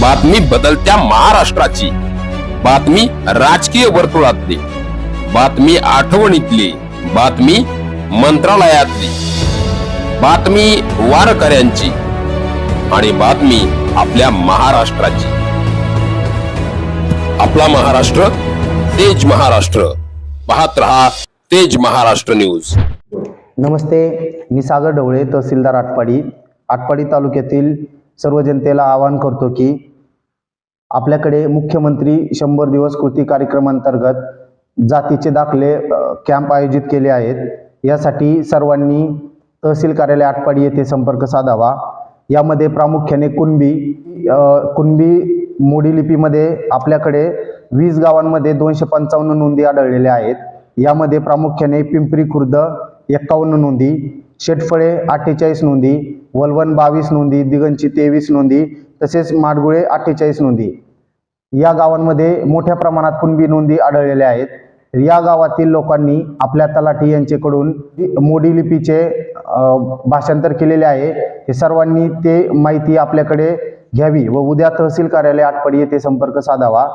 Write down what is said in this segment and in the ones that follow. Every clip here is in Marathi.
बातमी बदलत्या महाराष्ट्राची. बातमी राजकीय वर्तुळातली. बातमी आठवणीतली. बातमी मंत्रालयातली. बातमी वारकऱ्यांची. आणि बातमी आपल्या महाराष्ट्राची. आपला महाराष्ट्र तेज महाराष्ट्र. पाहत रहा तेज महाराष्ट्र न्यूज. नमस्ते मी सागर ढवळे तहसीलदार आटपाडी. आटपाडी तालुक्यातील सर्व जनतेला आवाहन करतो की आपल्याकडे मुख्यमंत्री शंभर दिवस कृती कार्यक्रमांतर्गत जातीचे दाखले कॅम्प आयोजित केले आहेत. यासाठी सर्वांनी तहसील कार्यालय आटपाडी येथे संपर्क साधावा. यामध्ये प्रामुख्याने कुणबी कुणबी मोडी लिपीमध्ये आपल्याकडे वीस गावांमध्ये दोनशे पंचावन्न नोंदी आढळलेल्या आहेत. यामध्ये प्रामुख्याने पिंपरी खुर्द एक्कावन्न नोंदी शेटफळे अठ्ठेचाळीस नोंदी वलवण बावीस नोंदी दिगंची तेवीस नोंदी तसेच माडगुळे अठ्ठेचाळीस नोंदी. या गावांमध्ये मोठ्या प्रमाणात कुणबी नोंदी आढळलेल्या आहेत. या गावातील लोकांनी आपल्या तलाठी यांच्याकडून मोडी लिपीचे भाषांतर केलेले आहे. हे सर्वांनी ते माहिती आपल्याकडे घ्यावी व उद्या तहसील कार्यालय आटपाडी येथे संपर्क साधावा.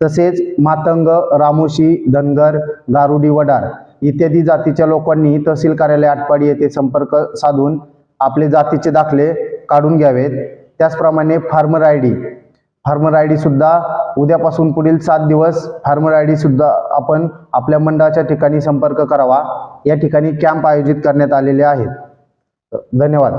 तसेच मातंग रामोशी धनगर गारुडी वडार इत्यादी जातीच्या लोकांनी तहसील कार्यालय आटपाडी येथे संपर्क साधून आपले जातीचे दाखले काढून घ्यावेत. त्याचप्रमाणे farmer I D. Farmer I D सुद्धा उद्यापासून पुढील सात दिवस फार्मर आय डी सुद्धा आपण आपल्या मंडळाच्या ठिकाणी संपर्क करावा. या ठिकाणी कॅम्प आयोजित करण्यात आलेले आहेत. धन्यवाद.